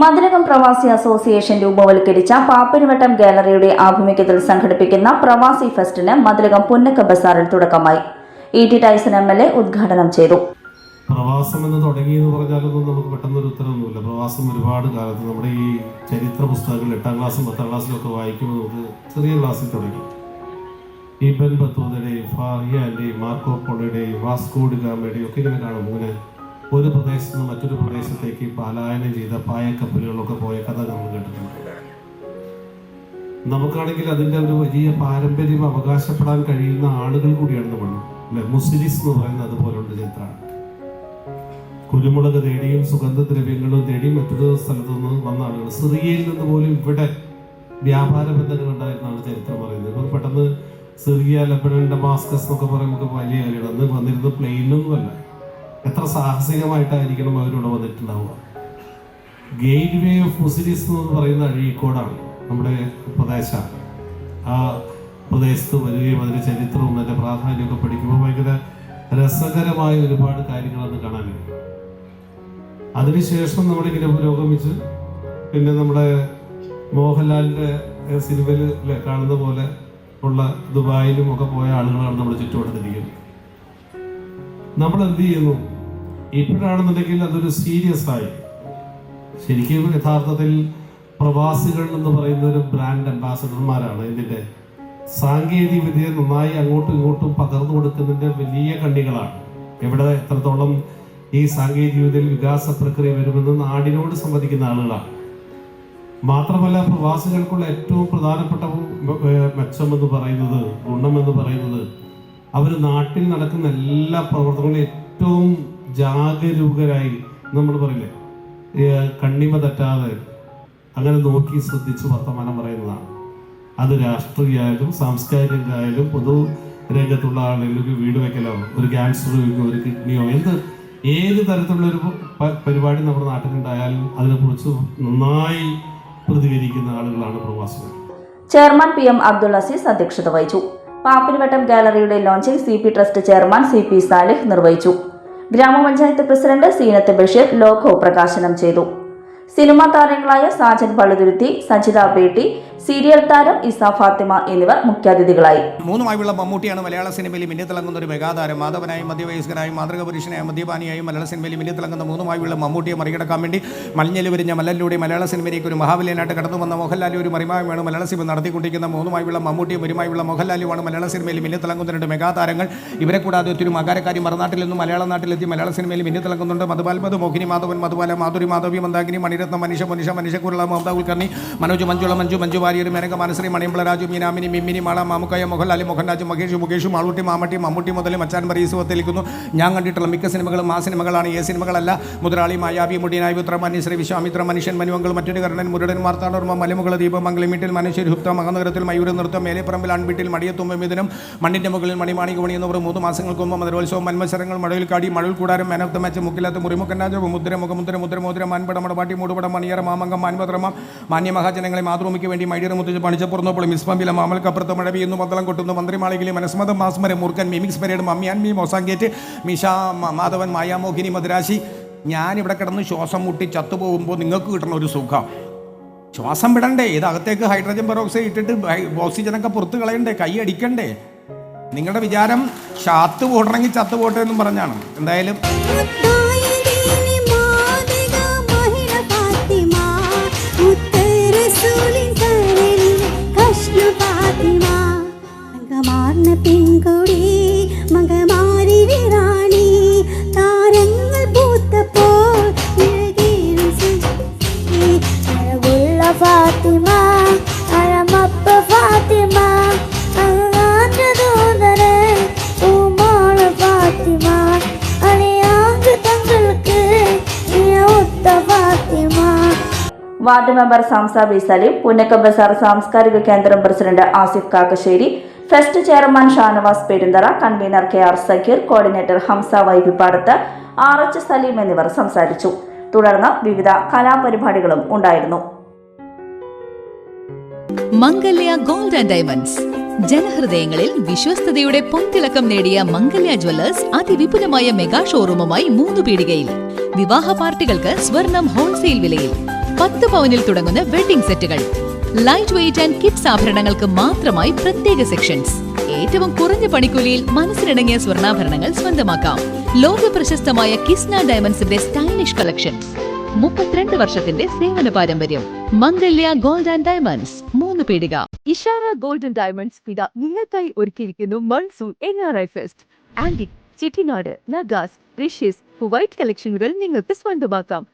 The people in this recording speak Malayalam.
മതിലകം പ്രവാസി അസോസിയേഷൻ രൂപവൽക്കരിച്ച പാപ്പരുവട്ടം ഗാലറിയുടെ ആഭിമുഖ്യത്തിൽ സംഘടിപ്പിക്കുന്ന പ്രവാസി ഫെസ്റ്റിന് മതിലകം പുന്നക്ക ബസാറിൽ തുടക്കമായി. E T Tyson M L A ഉദ്ഘാടനം ചെയ്തു. പ്രവാസം എന്ന് തുടങ്ങി എന്ന് പറഞ്ഞാലൊന്നും നമുക്ക് പെട്ടെന്നൊരു ഉത്തരവൊന്നുമില്ല പ്രവാസം ഒരുപാട് കാലത്ത് നമ്മുടെ ഈ ചരിത്ര പുസ്തകങ്ങൾ എട്ടാം ക്ലാസ്സും പത്താം ക്ലാസ്സിലും ഒക്കെ വായിക്കുമ്പോൾ നമുക്ക് ചെറിയ ക്ലാസ്സിൽ തുടങ്ങി. ഇബൻ ബത്തോദയുടെയും ഫാഹിയാന്റെയും മാർക്കോ പോളയുടെയും വാസ്കോഡ് ഗാമയുടെയും ഒക്കെ ഇങ്ങനെ കാണും. ഇങ്ങനെ ഒരു പ്രദേശത്ത് നിന്ന് മറ്റൊരു പ്രദേശത്തേക്ക് പലായനം ചെയ്ത പായക്കപ്പലുകളൊക്കെ പോയ കഥ നമ്മൾ കേട്ടിട്ടുണ്ട്. നമുക്കാണെങ്കിൽ അതിന്റെ ഒരു വലിയ പാരമ്പര്യം അവകാശപ്പെടാൻ കഴിയുന്ന ആളുകൾ കൂടിയാണ് നമ്മൾ. അല്ലെ? മുസ്ലിസ് എന്ന് പറയുന്നത് അതുപോലുള്ള ചരിത്രമാണ് കുരുമുളക് തേടിയും സുഗന്ധദ്രവ്യങ്ങളും തേടിയും മറ്റൊരു സ്ഥലത്തു നിന്ന് വന്ന ആളുകൾ. സിറിയയിൽ നിന്ന് പോലും ഇവിടെ വ്യാപാര ബന്ധങ്ങൾ ഉണ്ടായിരുന്നാണ് ചരിത്രം പറയുന്നത്. ഇപ്പം പെട്ടെന്ന് സിറിയ ലബനൻ ഡമാസ്കസ് എന്നൊക്കെ പറയുമ്പോൾ വലിയ കാര്യമാണ് അന്ന് വന്നിരുന്നത് പ്ലെയിനൊന്നുമല്ല എത്ര സാഹസികമായിട്ടായിരിക്കണം അവരിവിടെ വന്നിട്ടുണ്ടാവുക? ഗേറ്റ് വേ ഓഫ് മുസ്ലിസ് എന്ന് പറയുന്ന അഴീക്കോടാണ് നമ്മുടെ പ്രദേശം. ആ പ്രദേശത്ത് വരികയും അതിന്റെ ചരിത്രവും അതിന്റെ പ്രാധാന്യമൊക്കെ പഠിക്കുമ്പോൾ ഭയങ്കര രസകരമായ ഒരുപാട് കാര്യങ്ങൾ കാണാൻ കഴിയും അതിനുശേഷം ഇങ്ങനെ പുരോഗമിച്ച് പിന്നെ നമ്മുടെ മോഹൻലാലിന്റെ സിനിമയിൽ കാണുന്ന പോലെ ഉള്ള ദുബായിലും ഒക്കെ പോയ ആളുകളാണ് നമ്മുടെ ചുറ്റുവട്ടത്തിരിക്കുന്നത്. നമ്മൾ എന്ത് ചെയ്യുന്നു? ഇപ്പോഴാണെന്നുണ്ടെങ്കിൽ അതൊരു സീരിയസ് ആയി. ശരിക്കും യഥാർത്ഥത്തിൽ പ്രവാസികൾ എന്ന് പറയുന്ന ഒരു ബ്രാൻഡ് അംബാസഡർമാരാണ് ഇതിന്റെ സാങ്കേതിക വിദ്യ നന്നായി അങ്ങോട്ടും ഇങ്ങോട്ടും പകർന്നു കൊടുക്കുന്നതിന്റെ വലിയ കണ്ണികളാണ്. എവിടെ എത്രത്തോളം ഈ സാങ്കേതിക വിദ്യയിൽ വികാസ പ്രക്രിയ വരുമെന്ന് നാടിനോട് സംവദിക്കുന്ന ആളുകളാണ്. മാത്രമല്ല പ്രവാസികൾക്കുള്ള ഏറ്റവും പ്രധാനപ്പെട്ട മെച്ചം എന്ന് പറയുന്നത് ഗുണമെന്ന് പറയുന്നത് അവർ നാട്ടിൽ നടക്കുന്ന എല്ലാ പ്രവർത്തനങ്ങളും ഏറ്റവും ജാഗരൂകരായി നമ്മൾ പറയില്ലേ? കണ്ണിമ തെറ്റാതെ അങ്ങനെ നോക്കി ശ്രദ്ധിച്ച് വർത്തമാനം പറയുന്നതാണ്. അത് രാഷ്ട്രീയമായാലും സാംസ്കാരികമായാലും പൊതു രംഗത്തുള്ള ആളുകൾ വീട് വെക്കലോ ഒരു ക്യാൻസർ ഒരു കിഡ്നിയോ എന്ത് ഏത് തരത്തിലുള്ള ഒരു പരിപാടി നമ്മുടെ നാട്ടിലുണ്ടായാലും അതിനെക്കുറിച്ച് നന്നായി പ്രതികരിക്കുന്ന ആളുകളാണ് പ്രവാസികൾ. Chairman P M Abdul Azeez അധ്യക്ഷത വഹിച്ചു. Pappinivattam ഗാലറിയുടെ launching C P trust chairman C P Salih നിർവഹിച്ചു. ഗ്രാമപഞ്ചായത്ത് പ്രസിഡന്റ് സീനത്ത് ബഷീർ ലോഗോ പ്രകാശനം ചെയ്തു. സിനിമാ താരങ്ങളായ സാജൻ പള്ളുതുരുത്തി സജിത ബേട്ടി സീരിയൽ താരം ഇസ ഫാത്തിമ എന്നിവർ മുഖ്യാതിഥികളായി. മൂന്നുമായുള്ള മമ്മൂട്ടിയാണ് മലയാള സിനിമയിൽ മിന്നിത്തിളങ്ങുന്ന ഒരു മെഗാതാരം. മാധവനായും മധ്യവയസ്കനായും മാതൃക പുരുഷനായും മദ്യപാനിയായും മലയാള സിനിമയിൽ മിന്നിത്തിളങ്ങുന്ന മൂന്നുമായുള്ള മമ്മൂട്ടിയെ മറികടക്കാൻ വേണ്ടി മഞ്ഞൽ വിരിഞ്ഞ മലലിലൂടെ മലയാള സിനിമയിലേക്ക് ഒരു മഹാബലിയനായിട്ട് കടന്നു വന്ന മോഹൻലാലി ഒരു മറിമാവുമാണ് മലയാള സിനിമ നടത്തിക്കൊണ്ടിരിക്കുന്ന മൂന്നുമായുള്ള മമ്മൂട്ടിയും ഒരുമായുള്ള മോഹൻലാലുമാണ് മലയാള സിനിമയിൽ മിന്നിത്തിളങ്ങുന്ന രണ്ട് മെഗാതാരങ്ങൾ. ഇവരെ കൂടാതെ ഒത്തിരി മകാരക്കാരി മറുനാട്ടിൽ നിന്നും മലയാള നാട്ടിലെത്തി മലയാള സിനിമയിൽ മിന്നിത്തിളങ്ങുന്നുണ്ട് മധു മോഹിനി മാധവൻ മധുപാല മാധുരി മാധവി മന്ദാഗിനി മണിരത്നം മനുഷ്യ മനുഷ്യ മനുഷ്യക്കുരുള മമത ഉൽക്കർണി മനോജ് മഞ്ജുള മഞ്ജു മഞ്ജു വാര്യർ മേനക മാനശ്രീ മണിയമ്പള രാജു മീനാമിനി മിമ്മിനി മാള മാമുക്കായ മോഹൻലാലി മോഹൻരാജ് മഹേഷ് മുകേഷ് മാളൂട്ടി മാമട്ടി മമ്മൂട്ടി മുതൽ മച്ചാൻ മരീസ് ഒത്തിരിക്കുന്നു ഞാൻ കണ്ടിട്ടുള്ള മിക്ക സിനിമകളും ആ സിനിമകളാണ്. ഏ സിനിമകളല്ല. മുതലാളി മായാവി മുടിനായി പുത്രമാന്യ ശ്രീ വിശ്വാമിത്ര മനുഷ്യൻ മനുവങ്കൾ മറ്റൊരു കർണൻ മുരുടൻ വാർത്താണോർമ്മ മലമുകള ദീപം വീട്ടിൽ മനുഷ്യർ ഹുപ്ത മഹാനഗരത്തിൽ മയൂര നൃത്തം മേലെപ്പറമ്പിൽ അൺവീട്ടിൽ മടിയത്തുമ്പ മണ്ണിന്റെ മുകളിൽ മണിമാണിക എന്നിവർ മൂന്ന് മാസങ്ങൾക്ക് മുമ്പ് മധുരോത്സവം മന്മത്സരങ്ങൾ മഴയിൽ കാടി മഴയിൽ കൂടാരം മാൻ ഓഫ് ദ മാച്ച് മുക്കിലത്ത് മുറിമുക്കൻ രാജാവ് മുദ്ര മുഖമുദ്ര മുദ്ര മുദ്ര മാൻപട മടപാട്ടി മൂടുപടം മണിയറ മാമംഗം മാൻപത്രമ മാന്യ മഹാജനങ്ങളെ മാതൃഭൂമിക്ക് വേണ്ടി മൈഡിയർ മുത്തിച്ച് പണിച്ചപ്പുറന്നപ്പോൾ മിസ്പമ്പില മാമൽക്കപ്പുറത്ത് മഴ പെയ്യുന്നു പന്തളം കൊട്ടുന്നു മന്ത്രിമാളികയിലെ മനസ്മതം മാസ്മരം മൂർഖൻ Mimics Parade Mummy and Me മൊസാങ്കേറ്റ് Meesha Madhavan മായാമോഹിനി മദ്രാശി. ഞാനിവിടെ കിടന്ന് ശ്വാസം മുട്ടി ചത്തുപോകുമ്പോൾ നിങ്ങൾക്ക് കിട്ടണ ഒരു സുഖം. ശ്വാസം വിടണ്ടേ ഇത് അകത്തേക്ക് ഹൈഡ്രജൻ പെറോക്സൈഡ് ഇട്ടിട്ട് ഓക്സിജനൊക്കെ പുറത്ത് കളയണ്ടേ കൈ അടിക്കണ്ടേ? നിങ്ങളുടെ വിചാരം ഷാത്ത് പോടണമെങ്കിൽ ചത്തു പോട്ടെ എന്നും പറഞ്ഞാണ്. എന്തായാലും വാർഡ് മെമ്പർ സംസ ബി സലീം പുന്നക്ക ബസാർ സാംസ്കാരിക കേന്ദ്രം president Asif Kakkassery fest chairman Shanavas Perunthara convener K R Sakeer coordinator Hamsa വൈബിപ്പാടത്ത് R H Saleem എന്നിവർ സംസാരിച്ചു. തുടർന്ന് വിവിധ കലാപരിപാടികളും ഉണ്ടായിരുന്നു. Mangalya gold and diamonds. ജനഹൃദയങ്ങളിൽ വിശ്വസ്തയുടെ പൊൻതിളക്കം നേടിയ മംഗല്യ ജ്വല്ലേഴ്സ് അതിവിപുലമായ മെഗാ ഷോറൂമുമായി മൂന്ന് പീടികയിൽ വിവാഹ പാർട്ടികൾക്ക് സ്വർണം ഹോൾസെയിൽ വിലയിൽ. പത്ത് പവനിൽ തുടങ്ങുന്ന വെഡിംഗ് സെറ്റുകൾ. ലൈറ്റ് വെയിറ്റ് ആൻഡ് കിഡ്സ് ആഭരണങ്ങൾക്ക് മാത്രമായി പ്രത്യേക സെക്ഷൻസ് ഏറ്റവും കുറഞ്ഞ പണിക്കൂലിയിൽ മനസ്സിനിണങ്ങിയ സ്വർണാഭരണങ്ങൾ സ്വന്തമാക്കാം. ലോക പ്രശസ്തമായ കിസ്ന ഡയമണ്ട്സിന്റെ സ്റ്റൈലിഷ് കളക്ഷൻ മുപ്പത്തിരണ്ട് വർഷത്തിന്റെ സേവന പാരമ്പര്യം. മംഗല്യ ഗോൾഡ് ആൻഡ് ഡയമണ്ട്സ് മൂന്ന് പീടിക. ഇഷാര ആൻഡ് ഡയമണ്ട്സ് പിത നിങ്ങൾക്കായി ഒരുക്കിയിരിക്കുന്നു monsoon N R I fest. Anti Chettinad നഗാസ് റിഷ്യസ് വൈറ്റ് കളക്ഷനുകൾ നിങ്ങൾക്ക് സ്വന്തമാക്കാം.